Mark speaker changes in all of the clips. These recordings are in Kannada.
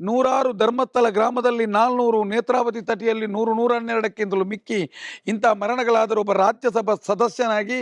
Speaker 1: ನೂರಾರು ಧರ್ಮಸ್ಥಳ ಗ್ರಾಮದಲ್ಲಿ ನಾಲ್ನೂರು ನೇತ್ರಾವತಿ ತಟಿಯಲ್ಲಿ ನೂರು ನೂರ ಹನ್ನೆರಡಕ್ಕಿಂತಲೂ ಮಿಕ್ಕಿ ಇಂಥ ಮರಣಗಳಾದರೂ ಒಬ್ಬ ರಾಜ್ಯಸಭಾ ಸದಸ್ಯನಾಗಿ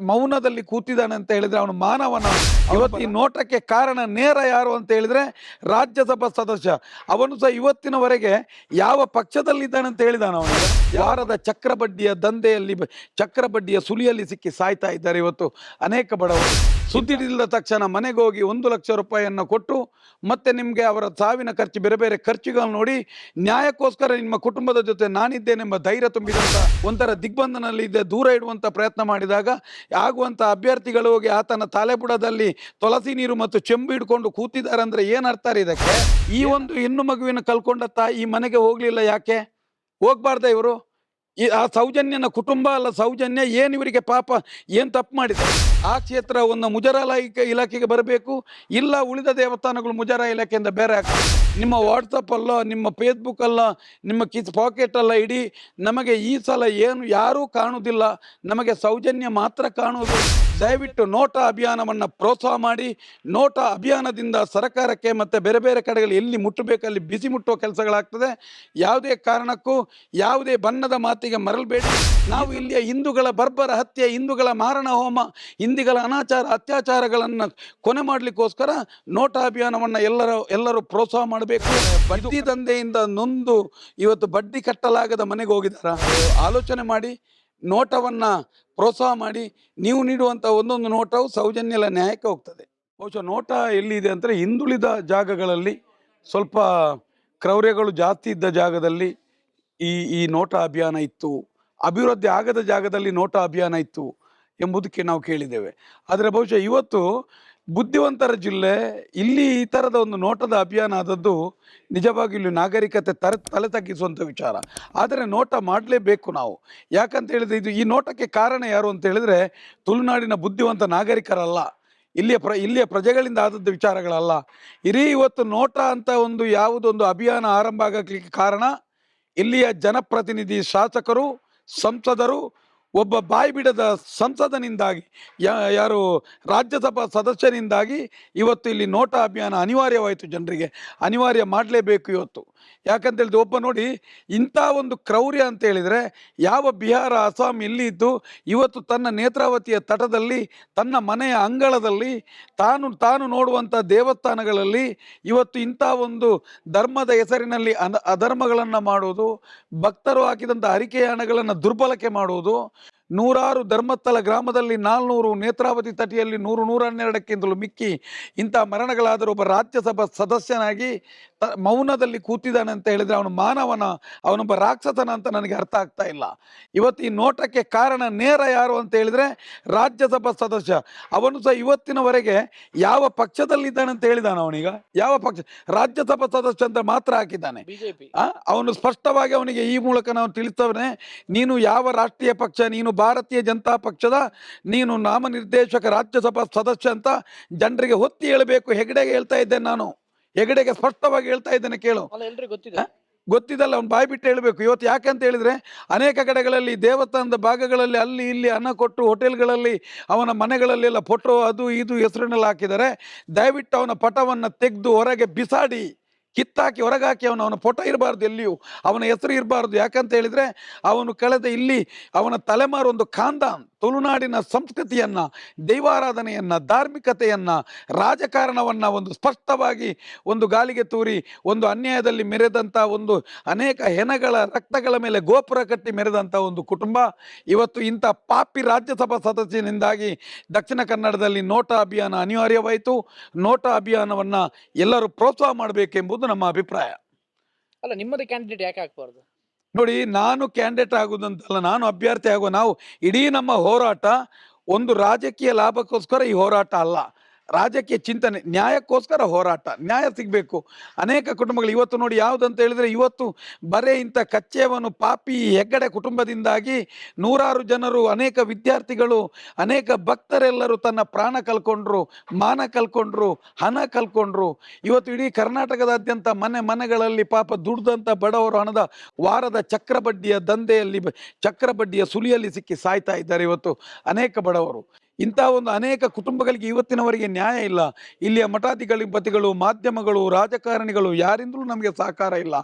Speaker 1: ಮೌನದಲ್ಲಿ ಕೂತಿದ್ದಾನೆ ಅಂತ ಹೇಳಿದರೆ ಅವನು ಮಾನವನ. ಇವತ್ತು ಈ ನೋಟಕ್ಕೆ ಕಾರಣ ನೇರ ಯಾರು ಅಂತ ಹೇಳಿದರೆ ರಾಜ್ಯಸಭಾ ಸದಸ್ಯ. ಅವನು ಸಹ ಇವತ್ತಿನವರೆಗೆ ಯಾವ ಪಕ್ಷದಲ್ಲಿದ್ದಾನೆ ಅಂತ ಹೇಳಿದಾನ ಅವನು. ವಾರದ ಚಕ್ರಬಡ್ಡಿಯ ದಂಧೆಯಲ್ಲಿ ಚಕ್ರಬಡ್ಡಿಯ ಸುಲಿಯಲ್ಲಿ ಸಿಕ್ಕಿ ಸಾಯ್ತಾ ಇದ್ದಾರೆ ಇವತ್ತು ಅನೇಕ ಬಡವರು. ಸುದ್ದಿ ತಕ್ಷಣ ಮನೆಗೆ ಹೋಗಿ ಒಂದು ಲಕ್ಷ ರೂಪಾಯಿಯನ್ನು ಕೊಟ್ಟು ಮತ್ತೆ ನಿಮಗೆ ಅವರ ಸಾವಿನ ಖರ್ಚು, ಬೇರೆ ಬೇರೆ ಖರ್ಚುಗಳು ನೋಡಿ ನ್ಯಾಯಕ್ಕೋಸ್ಕರ ನಿಮ್ಮ ಕುಟುಂಬದ ಜೊತೆ ನಾನಿದ್ದೇನೆಂಬ ಧೈರ್ಯ ತುಂಬಿದಂಥ ಒಂಥರ ದಿಗ್ಬಂಧನಲ್ಲಿ ಇದ್ದೆ ದೂರ ಇಡುವಂಥ ಪ್ರಯತ್ನ ಮಾಡಿದಾಗ ಆಗುವಂಥ ಅಭ್ಯರ್ಥಿಗಳು ಹೋಗಿ ಆತನ ತಲೆಬುಡದಲ್ಲಿ ತುಳಸಿ ನೀರು ಮತ್ತು ಚೆಂಬು ಹಿಡ್ಕೊಂಡು ಕೂತಿದ್ದಾರೆ ಅಂದ್ರೆ ಏನು ಅರ್ಥ ಇದಕ್ಕೆ? ಈ ಒಂದು ಹೆಣ್ಣು ಮಗುವಿನ ಕಲ್ಕೊಂಡ ತಾಯಿ ಈ ಮನೆಗೆ ಹೋಗಲಿಲ್ಲ ಯಾಕೆ? ಹೋಗ್ಬಾರ್ದ ಇವರು? ಈ ಆ ಸೌಜನ್ಯನ ಕುಟುಂಬ ಅಲ್ಲ, ಸೌಜನ್ಯ ಏನು ಇವರಿಗೆ ಪಾಪ, ಏನು ತಪ್ಪು ಮಾಡಿದೆ ಆ ಕ್ಷೇತ್ರವನ್ನು ಮುಜರಾಲ ಇಲಾಖೆ ಇಲಾಖೆಗೆ ಬರಬೇಕು, ಇಲ್ಲ ಉಳಿದ ದೇವಸ್ಥಾನಗಳು ಮುಜರಾ ಇಲಾಖೆಯಿಂದ ಬೇರೆ ಆಗ್ತದೆ ನಿಮ್ಮ ವಾಟ್ಸಪ್ ಅಲ್ಲ, ನಿಮ್ಮ ಫೇಸ್ಬುಕ್ ಅಲ್ಲ, ನಿಮ್ಮ ಕಿಸ್ ಪಾಕೆಟ್ ಅಲ್ಲ ಇಡೀ ನಮಗೆ ಈ ಸಲ ಏನು ಯಾರೂ ಕಾಣುವುದಿಲ್ಲ ನಮಗೆ ಸೌಜನ್ಯ ಮಾತ್ರ ಕಾಣುವುದು. ದಯವಿಟ್ಟು ನೋಟ ಅಭಿಯಾನವನ್ನು ಪ್ರೋತ್ಸಾಹ ಮಾಡಿ, ನೋಟ ಅಭಿಯಾನದಿಂದ ಸರ್ಕಾರಕ್ಕೆ ಮತ್ತು ಬೇರೆ ಬೇರೆ ಕಡೆಗಳು ಎಲ್ಲಿ ಮುಟ್ಟಬೇಕಲ್ಲಿ ಬಿಸಿ ಮುಟ್ಟುವ ಕೆಲಸಗಳಾಗ್ತದೆ. ಯಾವುದೇ ಕಾರಣಕ್ಕೂ, ಯಾವುದೇ ಬಣ್ಣದ ಮಾತಿಗೆ ಮರಳಬೇಡಿ. ನಾವು ಇಲ್ಲಿಯ ಹಿಂದೂಗಳ ಬರ್ಬರ ಹತ್ಯೆ, ಹಿಂದೂಗಳ ಮಾರಣ ಹೋಮ, ಹಿಂದಿಗಳ ಅನಾಚಾರ, ಅತ್ಯಾಚಾರಗಳನ್ನು ಕೊನೆ ಮಾಡಲಿಕ್ಕೋಸ್ಕರ ನೋಟ ಅಭಿಯಾನವನ್ನು ಎಲ್ಲರ, ಎಲ್ಲರೂ ಪ್ರೋತ್ಸಾಹ ಮಾಡಬೇಕು. ಬಡ್ಡಿ ದಂಧೆಯಿಂದ ನೊಂದು ಇವತ್ತು ಬಡ್ಡಿ ಕಟ್ಟಲಾಗದ ಮನೆಗೆ ಹೋಗಿದ್ದಾರೆ? ಆಲೋಚನೆ ಮಾಡಿ. ನೋಟವನ್ನು ಪ್ರೋತ್ಸಾಹ ಮಾಡಿ ನೀವು ನೀಡುವಂಥ ಒಂದೊಂದು ನೋಟವು ಸೌಜನ್ಯಲ ನ್ಯಾಯಕ್ಕೆ ಹೋಗ್ತದೆ. ಬಹುಶಃ ನೋಟ ಎಲ್ಲಿದೆ ಅಂದರೆ ಹಿಂದುಳಿದ ಜಾಗಗಳಲ್ಲಿ ಸ್ವಲ್ಪ ಕ್ರೌರ್ಯಗಳು ಜಾಸ್ತಿ ಇದ್ದ ಜಾಗದಲ್ಲಿ ಈ ಈ ನೋಟ ಅಭಿಯಾನ ಇತ್ತು. ಅಭಿವೃದ್ಧಿ ಆಗದ ಜಾಗದಲ್ಲಿ ನೋಟ ಅಭಿಯಾನ ಇತ್ತು ಎಂಬುದಕ್ಕೆ ನಾವು ಕೇಳಿದ್ದೇವೆ. ಆದರೆ ಬಹುಶಃ ಇವತ್ತು ಬುದ್ಧಿವಂತರ ಜಿಲ್ಲೆ, ಇಲ್ಲಿ ಈ ಥರದ ಒಂದು ನೋಟದ ಅಭಿಯಾನ ಆದದ್ದು ನಿಜವಾಗಿಯೂ ಇಲ್ಲಿ ನಾಗರಿಕತೆ ತಲೆ ತಲೆ ತಗ್ಗಿಸುವಂಥ ವಿಚಾರ. ಆದರೆ ನೋಟ ಮಾಡಲೇಬೇಕು ನಾವು. ಯಾಕಂತ ಹೇಳಿದ್ರೆ ಇದು ಈ ನೋಟಕ್ಕೆ ಕಾರಣ ಯಾರು ಅಂತ ಹೇಳಿದ್ರೆ ತುಳುನಾಡಿನ ಬುದ್ಧಿವಂತ ನಾಗರಿಕರಲ್ಲ. ಇಲ್ಲಿಯ ಪ್ರ, ಇಲ್ಲಿಯ ಪ್ರಜೆಗಳಿಂದ ಆದದ್ದು ವಿಚಾರಗಳಲ್ಲ. ಇಡೀ ಇವತ್ತು ನೋಟ ಅಂತ ಒಂದು ಯಾವುದೊಂದು ಅಭಿಯಾನ ಆರಂಭ ಆಗಲಿಕ್ಕೆ ಕಾರಣ ಇಲ್ಲಿಯ ಜನಪ್ರತಿನಿಧಿ ಶಾಸಕರು, ಸಂಸದರು ಒಬ್ಬ ಬಾಯಿ ಬಿಡದ ಸಂಸದನಿಂದಾಗಿ ಯಾರು ರಾಜ್ಯಸಭಾ ಸದಸ್ಯನಿಂದಾಗಿ ಇವತ್ತು ಇಲ್ಲಿ ನೋಟಾ ಅಭಿಯಾನ ಅನಿವಾರ್ಯವಾಯಿತು ಜನರಿಗೆ. ಅನಿವಾರ್ಯ ಮಾಡಲೇಬೇಕು ಇವತ್ತು. ಯಾಕಂತ ಹೇಳಿದ್ರೆ ಒಬ್ಬ ನೋಡಿ ಇಂಥ ಒಂದು ಕ್ರೌರ್ಯ ಅಂತ ಹೇಳಿದರೆ ಯಾವ ಬಿಹಾರ, ಅಸ್ಸಾಂ ಇಲ್ಲಿ ಇದ್ದು ಇವತ್ತು ತನ್ನ ನೇತ್ರಾವತಿಯ ತಟದಲ್ಲಿ, ತನ್ನ ಮನೆಯ ಅಂಗಳದಲ್ಲಿ, ತಾನು ತಾನು ನೋಡುವಂಥ ದೇವಸ್ಥಾನಗಳಲ್ಲಿ ಇವತ್ತು ಇಂಥ ಒಂದು ಧರ್ಮದ ಹೆಸರಿನಲ್ಲಿ ಅಧರ್ಮಗಳನ್ನು ಮಾಡುವುದು, ಭಕ್ತರು ಹಾಕಿದಂಥ ಹರಿಕೆಯ ಹಣಗಳನ್ನು ದುರ್ಬಳಕೆ ಮಾಡುವುದು ನೂರಾರು ಧರ್ಮಸ್ಥಳ ಗ್ರಾಮದಲ್ಲಿ ನಾಲ್ನೂರು ನೇತ್ರಾವತಿ ತಟಿಯಲ್ಲಿ ನೂರು ನೂರ ಹನ್ನೆರಡಕ್ಕಿಂತಲೂ ಮಿಕ್ಕಿ ಇಂಥ ಮರಣಗಳಾದರೂ ಒಬ್ಬ ರಾಜ್ಯಸಭಾ ಸದಸ್ಯನಾಗಿ ಮೌನದಲ್ಲಿ ಕೂತಿದ್ದಾನೆ ಅಂತ ಹೇಳಿದ್ರೆ ಅವನು ಮಾನವನ ಅವನೊಬ್ಬ ರಾಕ್ಷಸನ ಅಂತ ನನಗೆ ಅರ್ಥ ಆಗ್ತಾ ಇಲ್ಲ. ಇವತ್ತು ಈ ನೋಟಕ್ಕೆ ಕಾರಣ ನೇರ ಯಾರು ಅಂತ ಹೇಳಿದ್ರೆ ರಾಜ್ಯಸಭಾ ಸದಸ್ಯ. ಅವನು ಸಹ ಇವತ್ತಿನವರೆಗೆ ಯಾವ ಪಕ್ಷದಲ್ಲಿದ್ದಾನೆ ಅಂತ ಹೇಳಿದಾನ ಅವನೀಗ. ಯಾವ ಪಕ್ಷ ರಾಜ್ಯಸಭಾ ಸದಸ್ಯ ಅಂತ ಮಾತ್ರ ಹಾಕಿದ್ದಾನೆ.
Speaker 2: ಬಿಜೆಪಿ.
Speaker 1: ಅವನು ಸ್ಪಷ್ಟವಾಗಿ ಅವನಿಗೆ ಈ ಮೂಲಕ ನಾವು ತಿಳಿಸ್ತವನೆ ನೀನು ಯಾವ ರಾಷ್ಟ್ರೀಯ ಪಕ್ಷ ನೀನು ಭಾರತೀಯ ಜನತಾ ಪಕ್ಷದ ನೀನು ನಾಮನಿರ್ದೇಶಕ ರಾಜ್ಯಸಭಾ ಸದಸ್ಯ ಅಂತ ಜನರಿಗೆ ಹೊತ್ತಿ ಹೇಳಬೇಕು ಹೆಗಡೆಗೆ ಹೇಳ್ತಾ ಇದ್ದೇನೆ ನಾನು. ಹೆಗಡೆಗೆ ಸ್ಪಷ್ಟವಾಗಿ ಹೇಳ್ತಾ ಇದ್ದೇನೆ ಕೇಳು.
Speaker 2: ಗೊತ್ತಿದೆ.
Speaker 1: ಗೊತ್ತಿದ್ದಲ್ಲ ಅವ್ನು ಬಾಯಿ ಬಿಟ್ಟು ಹೇಳಬೇಕು. ಇವತ್ತು ಯಾಕೆ ಅಂತ ಹೇಳಿದ್ರೆ ಅನೇಕ ಕಡೆಗಳಲ್ಲಿ ದೇವಸ್ಥಾನದ ಭಾಗಗಳಲ್ಲಿ ಅಲ್ಲಿ ಇಲ್ಲಿ ಅನ್ನ ಕೊಟ್ಟು ಹೋಟೆಲ್ಗಳಲ್ಲಿ ಅವನ ಮನೆಗಳಲ್ಲೆಲ್ಲ ಫೋಟೋ ಅದು ಇದು ಹೆಸರನ್ನೆಲ್ಲ ಹಾಕಿದ್ದಾರೆ. ದಯವಿಟ್ಟು ಅವನ ಪಟವನ್ನು ತೆಗೆದು ಹೊರಗೆ ಬಿಸಾಡಿ. ಕಿತ್ತಾಕಿ ಹೊರಗಾಕಿ ಅವನು, ಅವನ ಫೋಟೋ ಇರಬಾರ್ದು ಎಲ್ಲಿಯೂ, ಅವನ ಹೆಸರು ಇರಬಾರ್ದು. ಯಾಕಂತ ಹೇಳಿದರೆ ಅವನು ಕಳೆದ ಇಲ್ಲಿ ಅವನ ತಲೆಮಾರು ಒಂದು ಕಾಂದ ತುಳುನಾಡಿನ ಸಂಸ್ಕೃತಿಯನ್ನ, ದೈವಾರಾಧನೆಯನ್ನು, ಧಾರ್ಮಿಕತೆಯನ್ನು, ರಾಜಕಾರಣವನ್ನು ಒಂದು ಸ್ಪಷ್ಟವಾಗಿ ಒಂದು ಗಾಲಿಗೆ ತೂರಿ, ಒಂದು ಅನ್ಯಾಯದಲ್ಲಿ ಮೆರೆದಂಥ ಒಂದು ಅನೇಕ ಹೆನಗಳ ರಕ್ತಗಳ ಮೇಲೆ ಗೋಪುರ ಕಟ್ಟಿ ಮೆರೆದಂಥ ಒಂದು ಕುಟುಂಬ, ಇವತ್ತು ಇಂಥ ಪಾಪಿ ರಾಜ್ಯಸಭಾ ಸದಸ್ಯನಿಂದಾಗಿ ದಕ್ಷಿಣ ಕನ್ನಡದಲ್ಲಿ ನೋಟಾ ಅಭಿಯಾನ ಅನಿವಾರ್ಯವಾಯಿತು. ನೋಟಾ ಅಭಿಯಾನವನ್ನು ಎಲ್ಲರೂ ಪ್ರೋತ್ಸಾಹ ಮಾಡಬೇಕೆಂಬುದು ನಮ್ಮ ಅಭಿಪ್ರಾಯ.
Speaker 2: ಅಲ್ಲ ನಿಮ್ಮದು ಕ್ಯಾಂಡಿಡೇಟ್ ಯಾಕೆ ಹಾಕ್ಬಾರ್ದು
Speaker 1: ನೋಡಿ ನಾನು ಕ್ಯಾಂಡಿಡೇಟ್ ಆಗುದಂತಲ್ಲ ನಾನು ಅಭ್ಯರ್ಥಿ ಆಗುವ ನಾವು ಇಡೀ ನಮ್ಮ ಹೋರಾಟ ಒಂದು ರಾಜಕೀಯ ಲಾಭಕ್ಕೋಸ್ಕರ ಈ ಹೋರಾಟ ಅಲ್ಲ. ರಾಜಕೀಯ ಚಿಂತನೆ, ನ್ಯಾಯಕ್ಕೋಸ್ಕರ ಹೋರಾಟ, ನ್ಯಾಯ ಸಿಗಬೇಕು. ಅನೇಕ ಕುಟುಂಬಗಳು ಇವತ್ತು ನೋಡಿ ಯಾವುದಂತ ಹೇಳಿದ್ರೆ ಇವತ್ತು ಬರೇ ಇಂಥ ಕಚ್ಚೆವನ್ನು ಪಾಪಿ ಹೆಗ್ಗಡೆ ಕುಟುಂಬದಿಂದಾಗಿ ನೂರಾರು ಜನರು, ಅನೇಕ ವಿದ್ಯಾರ್ಥಿಗಳು, ಅನೇಕ ಭಕ್ತರೆಲ್ಲರೂ ತನ್ನ ಪ್ರಾಣ ಕಲ್ಕೊಂಡ್ರು, ಮಾನ ಕಲ್ಕೊಂಡ್ರು, ಹಣ ಕಲ್ಕೊಂಡ್ರು. ಇವತ್ತು ಇಡೀ ಕರ್ನಾಟಕದಾದ್ಯಂತ ಮನೆ ಮನೆಗಳಲ್ಲಿ ಪಾಪ ದುಡ್ದಂಥ ಬಡವರು ಹಣದ ವಾರದ ಚಕ್ರಬಡ್ಡಿಯ ದಂಧೆಯಲ್ಲಿ ಚಕ್ರಬಡ್ಡಿಯ ಸುಲಿಯಲ್ಲಿ ಸಿಕ್ಕಿ ಸಾಯ್ತಾ ಇದ್ದಾರೆ ಇವತ್ತು ಅನೇಕ ಬಡವರು. ಇಂಥ ಒಂದು ಅನೇಕ ಕುಟುಂಬಗಳಿಗೆ ಇವತ್ತಿನವರೆಗೆ ನ್ಯಾಯ ಇಲ್ಲ. ಇಲ್ಲಿಯ ಮಠಾಧಿಗಳಿಪತಿಗಳು ಮಾಧ್ಯಮಗಳು, ರಾಜಕಾರಣಿಗಳು ಯಾರಿಂದಲೂ ನಮಗೆ ಸಹಕಾರ ಇಲ್ಲ.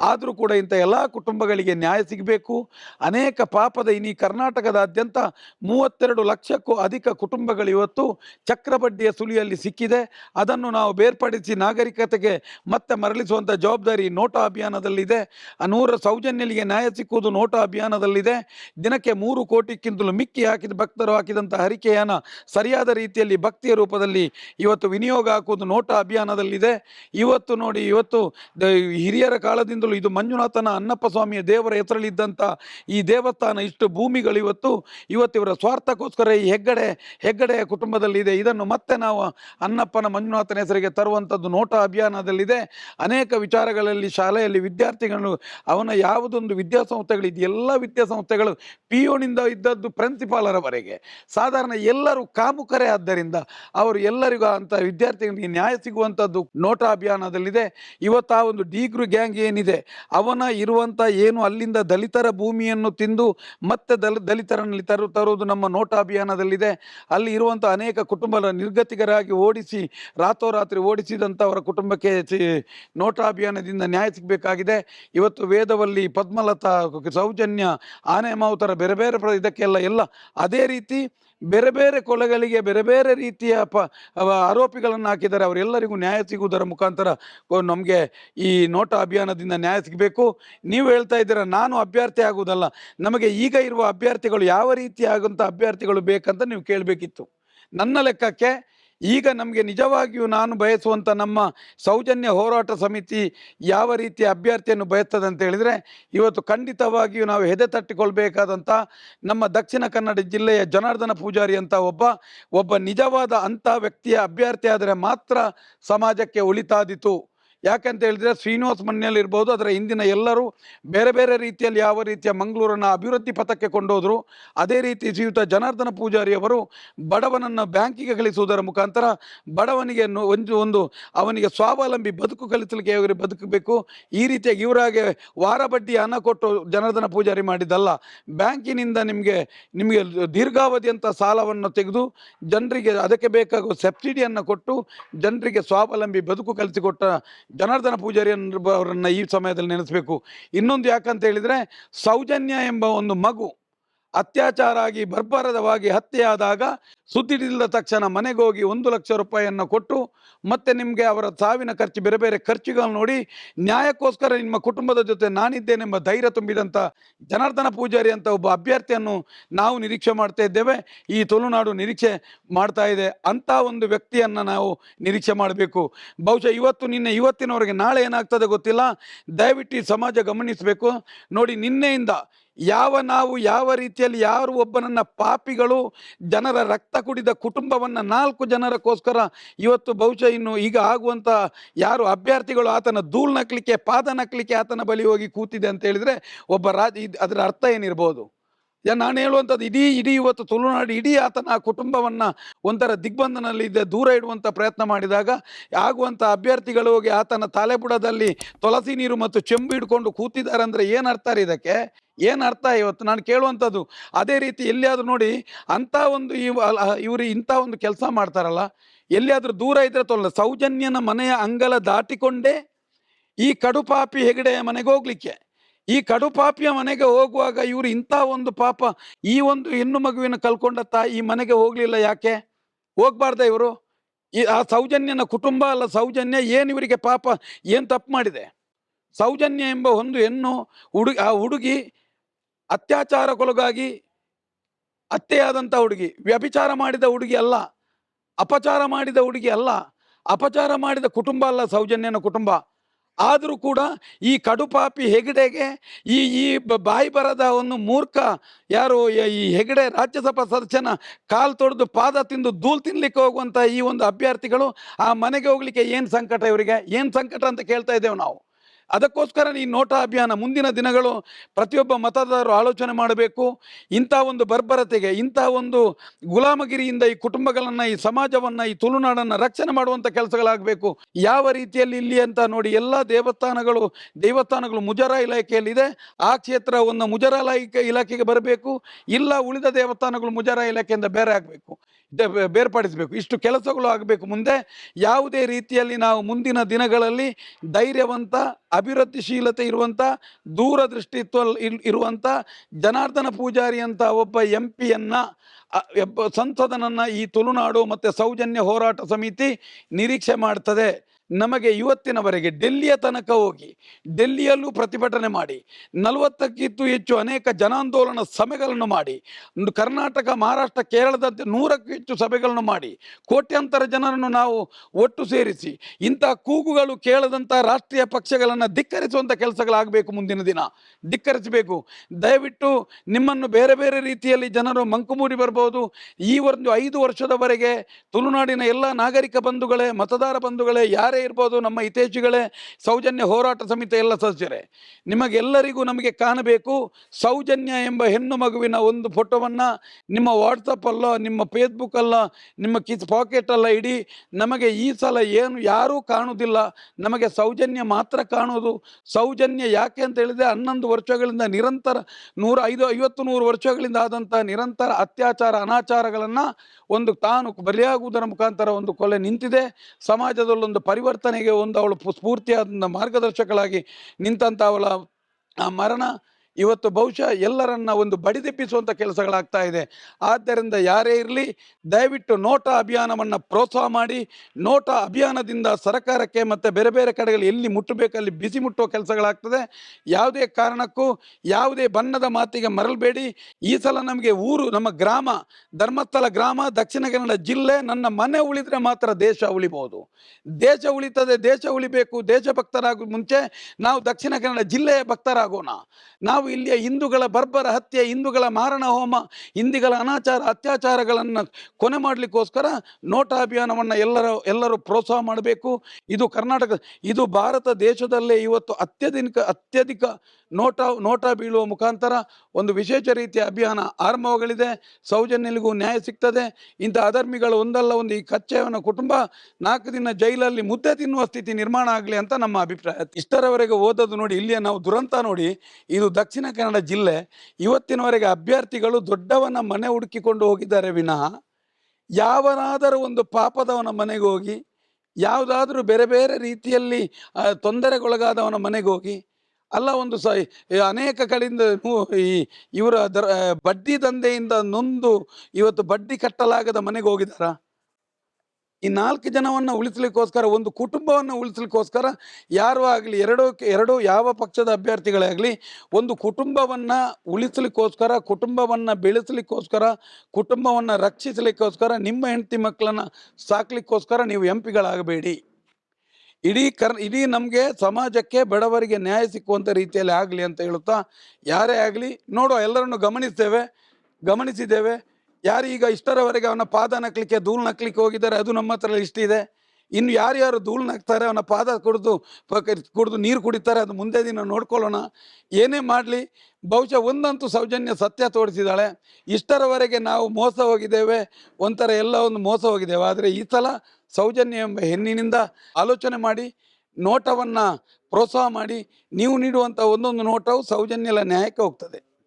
Speaker 1: ಆದರೂ ಕೂಡ ಇಂಥ ಎಲ್ಲ ಕುಟುಂಬಗಳಿಗೆ ನ್ಯಾಯ ಸಿಗಬೇಕು. ಅನೇಕ ಪಾಪದ ಇನಿ ಕರ್ನಾಟಕದಾದ್ಯಂತ ಮೂವತ್ತೆರಡು ಲಕ್ಷಕ್ಕೂ ಅಧಿಕ ಕುಟುಂಬಗಳು ಇವತ್ತು ಚಕ್ರಬಡ್ಡಿಯ ಸುಳಿಯಲ್ಲಿ ಸಿಕ್ಕಿದೆ. ಅದನ್ನು ನಾವು ಬೇರ್ಪಡಿಸಿ ನಾಗರಿಕತೆಗೆ ಮತ್ತೆ ಮರಳಿಸುವಂಥ ಜವಾಬ್ದಾರಿ ನೋಟಾ ಅಭಿಯಾನದಲ್ಲಿದೆ. ನೂರ ಸೌಜನ್ಯಲಿಗೆ ನ್ಯಾಯ ಸಿಕ್ಕುವುದು ನೋಟಾ ಅಭಿಯಾನದಲ್ಲಿದೆ. ದಿನಕ್ಕೆ ಮೂರು ಕೋಟಿಕ್ಕಿಂತಲೂ ಮಿಕ್ಕಿ ಹಾಕಿದ ಭಕ್ತರು ಹಾಕಿದಂಥ ಹರಿಕೆಯನ್ನ ಸರಿಯಾದ ರೀತಿಯಲ್ಲಿ ಭಕ್ತಿಯ ರೂಪದಲ್ಲಿ ಇವತ್ತು ವಿನಿಯೋಗ ಹಾಕುವುದು ನೋಟ ಅಭಿಯಾನದಲ್ಲಿದೆ. ಇವತ್ತು ನೋಡಿ, ಇವತ್ತು ಹಿರಿಯರ ಕಾಲದಿಂದಲೂ ಇದು ಮಂಜುನಾಥನ ಅನ್ನಪ್ಪ ಸ್ವಾಮಿಯ ದೇವರ ಹೆಸರಲ್ಲಿದ್ದಂಥ ಈ ದೇವಸ್ಥಾನ ಇಷ್ಟು ಭೂಮಿಗಳು ಇವತ್ತು ಇವತ್ತು ಇವರ ಸ್ವಾರ್ಥಕ್ಕೋಸ್ಕರ ಈ ಹೆಗ್ಗಡೆ, ಹೆಗ್ಗಡೆಯ ಕುಟುಂಬದಲ್ಲಿದೆ. ಇದನ್ನು ಮತ್ತೆ ನಾವು ಅನ್ನಪ್ಪನ ಮಂಜುನಾಥನ ಹೆಸರಿಗೆ ತರುವಂಥದ್ದು ನೋಟ ಅಭಿಯಾನದಲ್ಲಿದೆ. ಅನೇಕ ವಿಚಾರಗಳಲ್ಲಿ ಶಾಲೆಯಲ್ಲಿ ವಿದ್ಯಾರ್ಥಿಗಳು, ಅವನ ಯಾವುದೊಂದು ವಿದ್ಯಾಸಂಸ್ಥೆಗಳು ಇದೆಲ್ಲ ವಿದ್ಯಾಸಂಸ್ಥೆಗಳು ಪಿ ಯುನಿಂದ ಇದ್ದದ್ದು ಪ್ರಿನ್ಸಿಪಾಲರವರೆಗೆ ಸಾಧಾರಣ ಎಲ್ಲರೂ ಕಾಮುಕರೇ ಆದ್ದರಿಂದ ಅವರು ಎಲ್ಲರಿಗೂ ಅಂತ ವಿದ್ಯಾರ್ಥಿಗಳಿಗೆ ನ್ಯಾಯ ಸಿಗುವಂಥದ್ದು ನೋಟಾ ಅಭಿಯಾನದಲ್ಲಿದೆ. ಇವತ್ತು ಆ ಒಂದು ಡೀಗ್ರು ಗ್ಯಾಂಗ್ ಏನಿದೆ, ಅವನ ಇರುವಂಥ ಏನು ಅಲ್ಲಿಂದ ದಲಿತರ ಭೂಮಿಯನ್ನು ತಿಂದು ಮತ್ತೆ ದಲ ದಲಿತರಲ್ಲಿ ತರು, ತರುವುದು ನಮ್ಮ ನೋಟಾ ಅಭಿಯಾನದಲ್ಲಿದೆ. ಅಲ್ಲಿ ಇರುವಂಥ ಅನೇಕ ಕುಟುಂಬದ ನಿರ್ಗತಿಕರಾಗಿ ಓಡಿಸಿ ರಾತ್ರೋರಾತ್ರಿ ಓಡಿಸಿದಂಥವರ ಕುಟುಂಬಕ್ಕೆ ನೋಟಾ ಅಭಿಯಾನದಿಂದ ನ್ಯಾಯ ಸಿಗಬೇಕಾಗಿದೆ. ಇವತ್ತು ವೇದವಲ್ಲಿ ಪದ್ಮಲತಾ, ಸೌಜನ್ಯ ಆನೆ ಮಾವುತರ ಬೇರೆ ಬೇರೆ ಇದಕ್ಕೆಲ್ಲ ಎಲ್ಲ ಅದೇ ರೀತಿ ಬೇರೆ ಬೇರೆ ಕೊಲೆಗಳಿಗೆ ಬೇರೆ ಬೇರೆ ರೀತಿಯ ಪ ಆರೋಪಿಗಳನ್ನು ಹಾಕಿದ್ದಾರೆ. ಅವರೆಲ್ಲರಿಗೂ ನ್ಯಾಯ ಸಿಗುವುದರ ಮುಖಾಂತರ ನಮಗೆ ಈ ನೋಟಾ ಅಭಿಯಾನದಿಂದ ನ್ಯಾಯ ಸಿಗಬೇಕು. ನೀವು ಹೇಳ್ತಾ ಇದ್ದೀರಾ, ನಾನು ಅಭ್ಯರ್ಥಿ ಆಗುವುದಲ್ಲ. ನಮಗೆ ಈಗ ಇರುವ ಅಭ್ಯರ್ಥಿಗಳು ಯಾವ ರೀತಿ ಆಗುವಂಥ ಅಭ್ಯರ್ಥಿಗಳು ಬೇಕಂತ ನೀವು ಕೇಳಬೇಕಿತ್ತು. ನನ್ನ ಲೆಕ್ಕಕ್ಕೆ ಈಗ ನಮಗೆ ನಿಜವಾಗಿಯೂ ನಾನು ಬಯಸುವಂಥ ನಮ್ಮ ಸೌಜನ್ಯ ಹೋರಾಟ ಸಮಿತಿ ಯಾವ ರೀತಿಯ ಅಭ್ಯರ್ಥಿಯನ್ನು ಬಯಸ್ತದೆ ಅಂತ ಹೇಳಿದರೆ, ಇವತ್ತು ಖಂಡಿತವಾಗಿಯೂ ನಾವು ಹೆದೆ ತಟ್ಟಿಕೊಳ್ಬೇಕಾದಂಥ ನಮ್ಮ ದಕ್ಷಿಣ ಕನ್ನಡ ಜಿಲ್ಲೆಯ ಜನಾರ್ದನ ಪೂಜಾರಿ ಅಂತ ಒಬ್ಬ ಒಬ್ಬ ನಿಜವಾದ ಅಂಥ ವ್ಯಕ್ತಿಯ ಅಭ್ಯರ್ಥಿ ಆದರೆ ಮಾತ್ರ ಸಮಾಜಕ್ಕೆ ಒಳಿತಾದೀತು ಯಾಕಂತ ಹೇಳಿದ್ರೆ ಶ್ರೀನಿವಾಸ್ ಮನೆಯಲ್ಲಿ ಇರ್ಬೋದು, ಅದರ ಹಿಂದಿನ ಎಲ್ಲರೂ ಬೇರೆ ಬೇರೆ ರೀತಿಯಲ್ಲಿ ಯಾವ ರೀತಿಯ ಮಂಗಳೂರನ್ನು ಅಭಿವೃದ್ಧಿ ಪಥಕ್ಕೆ ಕೊಂಡೋದ್ರು, ಅದೇ ರೀತಿ ಶ್ರೀಯುತ ಜನಾರ್ದನ ಪೂಜಾರಿಯವರು ಬಡವನನ್ನು ಬ್ಯಾಂಕಿಗೆ ಕಳಿಸುವುದರ ಮುಖಾಂತರ ಬಡವನಿಗೆ ಒಂದು ಒಂದು ಅವನಿಗೆ ಸ್ವಾವಲಂಬಿ ಬದುಕು ಕಲಿಸಲಿಕ್ಕೆ ಇವರು ಬದುಕಬೇಕು. ಈ ರೀತಿಯಾಗಿ ಇವರಾಗೆ ವಾರ ಬಡ್ಡಿ ಹಣ ಕೊಟ್ಟು ಜನಾರ್ದನ ಪೂಜಾರಿ ಮಾಡಿದ್ದಲ್ಲ. ಬ್ಯಾಂಕಿನಿಂದ ನಿಮಗೆ ನಿಮಗೆ ದೀರ್ಘಾವಧಿಯಂಥ ಸಾಲವನ್ನು ತೆಗೆದು ಜನರಿಗೆ ಅದಕ್ಕೆ ಬೇಕಾಗುವ ಸಬ್ಸಿಡಿಯನ್ನು ಕೊಟ್ಟು ಜನರಿಗೆ ಸ್ವಾವಲಂಬಿ ಬದುಕು ಕಲಿಸಿಕೊಟ್ಟ ಜನಾರ್ದನ ಪೂಜಾರಿಯನ್ನು ಅವರನ್ನು ಈ ಸಮಯದಲ್ಲಿ ನೆನೆಸಬೇಕು. ಇನ್ನೊಂದು ಯಾಕಂತ ಹೇಳಿದರೆ ಸೌಜನ್ಯ ಎಂಬ ಒಂದು ಮಗು ಅತ್ಯಾಚಾರ ಆಗಿ ಬರ್ಬರದವಾಗಿ ಹತ್ಯೆಯಾದಾಗ ಸುದ್ದಿ ತಿಳಿದ ತಕ್ಷಣ ಮನೆಗೆ ಹೋಗಿ ಒಂದು ಲಕ್ಷ ರೂಪಾಯಿಯನ್ನು ಕೊಟ್ಟು ಮತ್ತೆ ನಿಮಗೆ ಅವರ ಸಾವಿನ ಖರ್ಚು, ಬೇರೆ ಬೇರೆ ಖರ್ಚುಗಳನ್ನು ನೋಡಿ ನ್ಯಾಯಕ್ಕೋಸ್ಕರ ನಿಮ್ಮ ಕುಟುಂಬದ ಜೊತೆ ನಾನಿದ್ದೇನೆಂಬ ಧೈರ್ಯ ತುಂಬಿದಂಥ ಜನಾರ್ದನ ಪೂಜಾರಿ ಅಂತ ಒಬ್ಬ ಅಭ್ಯರ್ಥಿಯನ್ನು ನಾವು ನಿರೀಕ್ಷೆ ಮಾಡ್ತಾ ಇದ್ದೇವೆ. ಈ ತುಳುನಾಡು ನಿರೀಕ್ಷೆ ಮಾಡ್ತಾ ಇದೆ. ಅಂಥ ಒಂದು ವ್ಯಕ್ತಿಯನ್ನು ನಾವು ನಿರೀಕ್ಷೆ ಮಾಡಬೇಕು. ಬಹುಶಃ ಇವತ್ತು ನಿನ್ನೆ ಇವತ್ತಿನವರೆಗೆ ನಾಳೆ ಏನಾಗ್ತದೆ ಗೊತ್ತಿಲ್ಲ. ದಯವಿಟ್ಟು ಸಮಾಜ ಗಮನಿಸಬೇಕು. ನೋಡಿ ನಿನ್ನೆಯಿಂದ ಯಾವ ನಾವು ಯಾವ ರೀತಿಯಲ್ಲಿ ಯಾರು ಒಬ್ಬನನ್ನ ಪಾಪಿಗಳು, ಜನರ ರಕ್ತ ಕುಡಿದ ಕುಟುಂಬವನ್ನು ನಾಲ್ಕು ಜನರಕ್ಕೋಸ್ಕರ ಇವತ್ತು ಬಹುಶಃ ಇನ್ನು ಈಗ ಆಗುವಂಥ ಯಾರು ಅಭ್ಯರ್ಥಿಗಳು ಆತನ ಧೂಳು ನಕ್ಲಿಕ್ಕೆ, ಪಾದ ನಕ್ಲಿಕ್ಕೆ ಆತನ ಬಳಿ ಹೋಗಿ ಕೂತಿದೆ ಅಂತ ಹೇಳಿದರೆ ಒಬ್ಬ ರಾಜ ಇದ್- ಅದರ ಅರ್ಥ ಏನಿರ್ಬೋದು? ನಾನು ಹೇಳುವಂಥದ್ದು ಇಡೀ ಇಡೀ ಇವತ್ತು ತುಳುನಾಡು ಇಡೀ ಆತನ ಕುಟುಂಬವನ್ನು ಒಂಥರ ದಿಗ್ಬಂಧನಲ್ಲಿ ಇದ್ದ, ದೂರ ಇಡುವಂಥ ಪ್ರಯತ್ನ ಮಾಡಿದಾಗ ಆಗುವಂಥ ಅಭ್ಯರ್ಥಿಗಳು ಹೋಗಿ ಆತನ ತಲೆಬುಡದಲ್ಲಿ ತುಳಸಿ ನೀರು ಮತ್ತು ಚೆಂಬು ಹಿಡ್ಕೊಂಡು ಕೂತಿದ್ದಾರೆ ಅಂದರೆ ಏನು ಇದಕ್ಕೆ? ಏನು ಅರ್ಥ ಇವತ್ತು ನಾನು ಕೇಳುವಂಥದ್ದು? ಅದೇ ರೀತಿ ಎಲ್ಲಿಯಾದರೂ ನೋಡಿ, ಅಂಥ ಒಂದು ಇವ ಇವರು ಇಂಥ ಒಂದು ಕೆಲಸ ಮಾಡ್ತಾರಲ್ಲ, ಎಲ್ಲಿಯಾದರೂ ದೂರ ಇದ್ದರೆ ತೊಲ್ಲ ಸೌಜನ್ಯನ ಮನೆಯ ಅಂಗಲ ದಾಟಿಕೊಂಡೇ ಈ ಕಡುಪಾಪಿ ಹೆಗಡೆಯ ಮನೆಗೆ ಹೋಗ್ಲಿಕ್ಕೆ. ಈ ಕಡುಪಾಪಿಯ ಮನೆಗೆ ಹೋಗುವಾಗ ಇವರು ಇಂಥ ಒಂದು ಪಾಪ, ಈ ಒಂದು ಹೆಣ್ಣು ಮಗುವಿನ ಕಲ್ಕೊಂಡ ತಾಯಿ ಈ ಮನೆಗೆ ಹೋಗಲಿಲ್ಲ ಯಾಕೆ? ಹೋಗ್ಬಾರ್ದ ಇವರು? ಈ ಆ ಸೌಜನ್ಯನ ಕುಟುಂಬ ಅಲ್ಲ, ಸೌಜನ್ಯ ಏನು ಇವರಿಗೆ ಪಾಪ, ಏನು ತಪ್ಪು ಮಾಡಿದೆ? ಸೌಜನ್ಯ ಎಂಬ ಒಂದು ಹೆಣ್ಣು ಹುಡುಗಿ, ಆ ಹುಡುಗಿ ಅತ್ಯಾಚಾರಕ್ಕೊಳಗಾಗಿ ಅತ್ತೆಯಾದಂಥ ಹುಡುಗಿ, ವ್ಯಭಿಚಾರ ಮಾಡಿದ ಹುಡುಗಿ ಅಲ್ಲ, ಅಪಚಾರ ಮಾಡಿದ ಹುಡುಗಿ ಅಲ್ಲ, ಅಪಚಾರ ಮಾಡಿದ ಕುಟುಂಬ ಅಲ್ಲ, ಸೌಜನ್ಯನ ಕುಟುಂಬ. ಆದರೂ ಕೂಡ ಈ ಕಡುಪಾಪಿ ಹೆಗಡೆಗೆ, ಈ ಈ ಬಾಯಿ ಬರದ ಒಂದು ಮೂರ್ಖ ಯಾರು ಈ ಹೆಗಡೆ ರಾಜ್ಯಸಭಾ ಸದಸ್ಯನ ಕಾಲು ತೊಡೆದು ಪಾದ ತಿಂದು ಧೂಳು ತಿನ್ಲಿಕ್ಕೆ ಹೋಗುವಂಥ ಈ ಒಂದು ಅಭ್ಯರ್ಥಿಗಳು ಆ ಮನೆಗೆ ಹೋಗ್ಲಿಕ್ಕೆ ಏನು ಸಂಕಟ ಇವರಿಗೆ? ಏನು ಸಂಕಟ ಅಂತ ಕೇಳ್ತಾ ಇದ್ದೇವೆ ನಾವು. ಅದಕ್ಕೋಸ್ಕರ ಈ ನೋಟಾ ಅಭಿಯಾನ ಮುಂದಿನ ದಿನಗಳು ಪ್ರತಿಯೊಬ್ಬ ಮತದಾರರು ಆಲೋಚನೆ ಮಾಡಬೇಕು. ಇಂಥ ಒಂದು ಬರ್ಬರತೆಗೆ, ಇಂಥ ಒಂದು ಗುಲಾಮಗಿರಿಯಿಂದ ಈ ಕುಟುಂಬಗಳನ್ನು, ಈ ಸಮಾಜವನ್ನು, ಈ ತುಳುನಾಡನ್ನು ರಕ್ಷಣೆ ಮಾಡುವಂಥ ಕೆಲಸಗಳಾಗಬೇಕು. ಯಾವ ರೀತಿಯಲ್ಲಿ ಇಲ್ಲಿ ಅಂತ ನೋಡಿ ಎಲ್ಲ ದೇವಸ್ಥಾನಗಳು ದೇವಸ್ಥಾನಗಳು ಮುಜರಾ ಇಲಾಖೆಯಲ್ಲಿದೆ. ಆ ಕ್ಷೇತ್ರ ಒಂದು ಮುಜರಾ ಇಲಾಖೆ, ಇಲಾಖೆಗೆ ಬರಬೇಕು. ಇಲ್ಲ ಉಳಿದ ದೇವಸ್ಥಾನಗಳು ಮುಜರಾ ಇಲಾಖೆಯಿಂದ ಬೇರೆ ಆಗಬೇಕು. ಬೇರ್ಪಡಿಸಬೇಕು. ಇಷ್ಟು ಕೆಲಸಗಳು ಆಗಬೇಕು ಮುಂದೆ. ಯಾವುದೇ ರೀತಿಯಲ್ಲಿ ನಾವು ಮುಂದಿನ ದಿನಗಳಲ್ಲಿ ಧೈರ್ಯವಂತ ಅಭಿವೃದ್ಧಿಶೀಲತೆ ಇರುವಂಥ ದೂರದೃಷ್ಟಿತ್ವ ಇರುವಂಥ ಜನಾರ್ದನ ಪೂಜಾರಿ ಅಂತ ಒಬ್ಬ ಎಂ ಪಿಯನ್ನು ಸಂಸದನನ್ನು ಈ ತುಳುನಾಡು ಮತ್ತು ಸೌಜನ್ಯ ಹೋರಾಟ ಸಮಿತಿ ನಿರೀಕ್ಷೆ ಮಾಡ್ತದೆ. ನಮಗೆ ಇವತ್ತಿನವರೆಗೆ ಡೆಲ್ಲಿಯ ತನಕ ಹೋಗಿ, ಡೆಲ್ಲಿಯಲ್ಲೂ ಪ್ರತಿಭಟನೆ ಮಾಡಿ, ನಲವತ್ತಕ್ಕಿಂತೂ ಹೆಚ್ಚು ಅನೇಕ ಜನಾಂದೋಲನ ಸಭೆಗಳನ್ನು ಮಾಡಿ ಕರ್ನಾಟಕ, ಮಹಾರಾಷ್ಟ್ರ, ಕೇರಳದಂತೆ ನೂರಕ್ಕೂ ಹೆಚ್ಚು ಸಭೆಗಳನ್ನು ಮಾಡಿ, ಕೋಟ್ಯಾಂತರ ಜನರನ್ನು ನಾವು ಒಟ್ಟು ಸೇರಿಸಿ, ಇಂಥ ಕೂಗುಗಳು ಕೇಳದಂಥ ರಾಷ್ಟ್ರೀಯ ಪಕ್ಷಗಳನ್ನು ಧಿಕ್ಕರಿಸುವಂಥ ಕೆಲಸಗಳಾಗಬೇಕು ಮುಂದಿನ ದಿನ. ಧಿಕ್ಕರಿಸಬೇಕು. ದಯವಿಟ್ಟು ನಿಮ್ಮನ್ನು ಬೇರೆ ಬೇರೆ ರೀತಿಯಲ್ಲಿ ಜನರು ಮಂಕುಮೂಡಿ ಬರಬಹುದು ಈ ಒಂದು ಐದು ವರ್ಷದವರೆಗೆ ತುಳುನಾಡಿನ ಎಲ್ಲ ನಾಗರಿಕ ಬಂಧುಗಳೇ, ಮತದಾರ ಬಂಧುಗಳೇ, ಯಾರೇ ಇರ್ಬೋದು, ನಮ್ಮ ಹಿತೇಶಿಗಳೇ ಸೌಜನ್ಯ ಹೋರಾಟ ಸಮಿತಿ ಎಲ್ಲ ಸದಸ್ಯರೇ, ನಿಮಗೆಲ್ಲರಿಗೂ ನಮಗೆ ಕಾಣಬೇಕು, ಸೌಜನ್ಯ ಎಂಬ ಹೆಣ್ಣು ಮಗುವಿನ ಒಂದು ಫೋಟೋವನ್ನು ನಿಮ್ಮ ವಾಟ್ಸಪ್ ಅಲ್ಲ, ನಿಮ್ಮ ಫೇಸ್ಬುಕ್ ಅಲ್ಲ, ನಿಮ್ಮ ಕಿಸ್ ಪಾಕೆಟ್ ಅಲ್ಲ ಇಡಿ, ನಮಗೆ ಈ ಸಲ ಏನು ಯಾರೂ ಕಾಣುವುದಿಲ್ಲ ನಮಗೆ ಸೌಜನ್ಯ ಮಾತ್ರ ಕಾಣೋದು ಸೌಜನ್ಯ ಯಾಕೆ ಅಂತ ಹೇಳಿದ್ರೆ ಹನ್ನೊಂದು ವರ್ಷಗಳಿಂದ ನಿರಂತರ ನೂರ ಐದು, ಐವತ್ತು ನೂರು ವರ್ಷಗಳಿಂದ ಆದಂತಹ ನಿರಂತರ ಅತ್ಯಾಚಾರ, ಅನಾಚಾರಗಳನ್ನು ಒಂದು ತಾನು ಬಲಿಯಾಗುವುದರ ಮುಖಾಂತರ ಒಂದು ಕೊಲೆ ನಿಂತಿದೆ, ಸಮಾಜದಲ್ಲೊಂದು ಪರಿವರ್ತನೆಗೆ ಒಂದು ಅವಳು ಸ್ಫೂರ್ತಿಯಾದ ಮಾರ್ಗದರ್ಶಕಳಾಗಿ ನಿಂತಂಥ ಅವಳ ಆ ಮರಣ ಇವತ್ತು ಬಹುಶಃ ಎಲ್ಲರನ್ನ ಒಂದು ಬಡಿದೆಪ್ಪಿಸುವಂಥ ಕೆಲಸಗಳಾಗ್ತಾ ಇದೆ. ಆದ್ದರಿಂದ ಯಾರೇ ಇರಲಿ, ದಯವಿಟ್ಟು ನೋಟಾ ಅಭಿಯಾನವನ್ನು ಪ್ರೋತ್ಸಾಹ ಮಾಡಿ, ನೋಟಾ ಅಭಿಯಾನದಿಂದ ಸರ್ಕಾರಕ್ಕೆ ಮತ್ತು ಬೇರೆ ಬೇರೆ ಕಡೆಗಳು ಎಲ್ಲಿ ಮುಟ್ಟಬೇಕು, ಅಲ್ಲಿ ಬಿಸಿ ಮುಟ್ಟುವ ಕೆಲಸಗಳಾಗ್ತದೆ. ಯಾವುದೇ ಕಾರಣಕ್ಕೂ, ಯಾವುದೇ ಬಣ್ಣದ ಮಾತಿಗೆ ಮರಳಬೇಡಿ. ಈ ಸಲ ನಮಗೆ ಊರು, ನಮ್ಮ ಗ್ರಾಮ, ಧರ್ಮಸ್ಥಳ ಗ್ರಾಮ, ದಕ್ಷಿಣ ಕನ್ನಡ ಜಿಲ್ಲೆ, ನನ್ನ ಮನೆ ಉಳಿದ್ರೆ ಮಾತ್ರ ದೇಶ ಉಳಿಬಹುದು ದೇಶ ಉಳಿತದೆ, ದೇಶ ಉಳಿಬೇಕು ದೇಶಭಕ್ತರಾಗುವ ಮುಂಚೆ ನಾವು ದಕ್ಷಿಣ ಕನ್ನಡ ಜಿಲ್ಲೆಯ ಭಕ್ತರಾಗೋಣ. ನಾವು ಇಲ್ಲಿಯ ಹಿಂದೂಗಳ ಬರ್ಬರ ಹತ್ಯೆ, ಹಿಂದೂಗಳ ಮಾರಣ ಹೋಮ, ಹಿಂದಿಗಳ ಅನಾಚಾರ, ಅತ್ಯಾಚಾರಗಳನ್ನು ಕೊನೆ ಮಾಡಲಿಕ್ಕೋಸ್ಕರ ನೋಟಾ ಅಭಿಯಾನವನ್ನು ಎಲ್ಲರ, ಎಲ್ಲರೂ ಪ್ರೋತ್ಸಾಹ ಮಾಡಬೇಕು. ಇದು ಕರ್ನಾಟಕ, ಇದು ಭಾರತ ದೇಶದಲ್ಲೇ ಇವತ್ತು ಅತ್ಯಧಿಕ ಅತ್ಯಧಿಕ ನೋಟಾ ನೋಟಾ ಬೀಳುವ ಮುಖಾಂತರ ಒಂದು ವಿಶೇಷ ರೀತಿಯ ಅಭಿಯಾನ ಆರಂಭವಾಗಲಿದೆ. ಸೌಜನ್ಯಲಿಗೂ ನ್ಯಾಯ ಸಿಗ್ತದೆ. ಇಂಥ ಅಧರ್ಮಿಗಳು ಒಂದಲ್ಲ ಒಂದು ಈ ಕಚ್ಚೆಯವನ ಕುಟುಂಬ ನಾಲ್ಕು ದಿನ ಜೈಲಲ್ಲಿ ಮುದ್ದೆ ತಿನ್ನುವ ಸ್ಥಿತಿ ನಿರ್ಮಾಣ ಆಗಲಿ ಅಂತ ನಮ್ಮ ಅಭಿಪ್ರಾಯ. ಇಷ್ಟರವರೆಗೆ ಓದೋದು ನೋಡಿ, ಇಲ್ಲಿಯ ನಾವು ದುರಂತ ನೋಡಿ, ಇದು ದಕ್ಷಿಣ ಕನ್ನಡ ಜಿಲ್ಲೆ ಇವತ್ತಿನವರೆಗೆ ಅಭ್ಯರ್ಥಿಗಳು ದೊಡ್ಡವನ ಮನೆ ಹುಡುಕಿಕೊಂಡು ಹೋಗಿದ್ದಾರೆ ವಿನಃ. ಯಾವನಾದರೂ ಒಂದು ಪಾಪದವನ ಮನೆಗೆ ಹೋಗಿ, ಯಾವುದಾದ್ರೂ ಬೇರೆ ಬೇರೆ ರೀತಿಯಲ್ಲಿ ತೊಂದರೆಗೊಳಗಾದವನ ಮನೆಗೆ ಹೋಗಿ, ಅಲ್ಲ ಒಂದು ಸ ಅನೇಕ ಕಡೆಯಿಂದ ಈ, ಇವರ ದರ, ಬಡ್ಡಿ ದಂಧೆಯಿಂದ ನೊಂದು ಇವತ್ತು ಬಡ್ಡಿ ಕಟ್ಟಲಾಗದ ಮನೆಗೆ ಹೋಗಿದಾರ ಈ ನಾಲ್ಕು ಜನವನ್ನು ಉಳಿಸ್ಲಿಕ್ಕೋಸ್ಕರ, ಒಂದು ಕುಟುಂಬವನ್ನು ಉಳಿಸ್ಲಿಕ್ಕೋಸ್ಕರ, ಯಾರು ಆಗಲಿ, ಎರಡೂ, ಎರಡು ಯಾವ ಪಕ್ಷದ ಅಭ್ಯರ್ಥಿಗಳೇ ಆಗಲಿ, ಒಂದು ಕುಟುಂಬವನ್ನು ಉಳಿಸ್ಲಿಕ್ಕೋಸ್ಕರ, ಕುಟುಂಬವನ್ನು ಬೆಳೆಸಲಿಕ್ಕೋಸ್ಕರ, ಕುಟುಂಬವನ್ನು ರಕ್ಷಿಸಲಿಕ್ಕೋಸ್ಕರ, ನಿಮ್ಮ ಹೆಂಡತಿ ಮಕ್ಕಳನ್ನು ಸಾಕ್ಲಿಕ್ಕೋಸ್ಕರ ನೀವು ಎಂಪಿಗಳಾಗಬೇಡಿ. ಇಡೀ ಕರ್, ಇಡೀ ನಮಗೆ ಸಮಾಜಕ್ಕೆ ಬಡವರಿಗೆ ನ್ಯಾಯ ಸಿಕ್ಕುವಂಥ ರೀತಿಯಲ್ಲಿ ಆಗಲಿ ಅಂತ ಹೇಳುತ್ತಾ, ಯಾರೇ ಆಗಲಿ, ನೋಡುವ ಎಲ್ಲರನ್ನು ಗಮನಿಸ್ತೇವೆ, ಗಮನಿಸಿದ್ದೇವೆ ಯಾರು ಈಗ ಇಷ್ಟರವರೆಗೆ ಅವನ ಪಾದ ನಕ್ಲಿಕ್ಕೆ, ಧೂಳು ನಕ್ಲಿಕ್ಕೆ ಹೋಗಿದ್ದಾರೆ, ಅದು ನಮ್ಮ ಹತ್ರ ಲಿಸ್ಟ್ ಇದೆ. ಇನ್ನು ಯಾರ್ಯಾರು ಧೂಳು ನಕ್ತಾರೆ, ಅವನ ಪಾದ ಕುಡಿದು ಕುಡಿದು ನೀರು ಕುಡಿತಾರೆ, ಅದು ಮುಂದೆ ದಿನ ನೋಡ್ಕೊಳ್ಳೋಣ. ಏನೇ ಮಾಡಲಿ, ಬಹುಶಃ ಒಂದಂತೂ ಸೌಜನ್ಯ ಸತ್ಯ ತೋರಿಸಿದ್ದಾಳೆ ಇಷ್ಟರವರೆಗೆ ನಾವು ಮೋಸ ಹೋಗಿದ್ದೇವೆ, ಒಂಥರ ಎಲ್ಲ ಒಂದು ಮೋಸ ಹೋಗಿದ್ದೇವೆ. ಆದರೆ ಈ ಸಲ ಸೌಜನ್ಯ ಎಂಬ ಹೆಣ್ಣಿನಿಂದ ಆಲೋಚನೆ ಮಾಡಿ, ನೋಟವನ್ನು ಪ್ರೋತ್ಸಾಹ ಮಾಡಿ, ನೀವು ನೀಡುವಂಥ ಒಂದೊಂದು ನೋಟವು ಸೌಜನ್ಯಲ ನ್ಯಾಯಕ್ಕೆ ಹೋಗ್ತದೆ.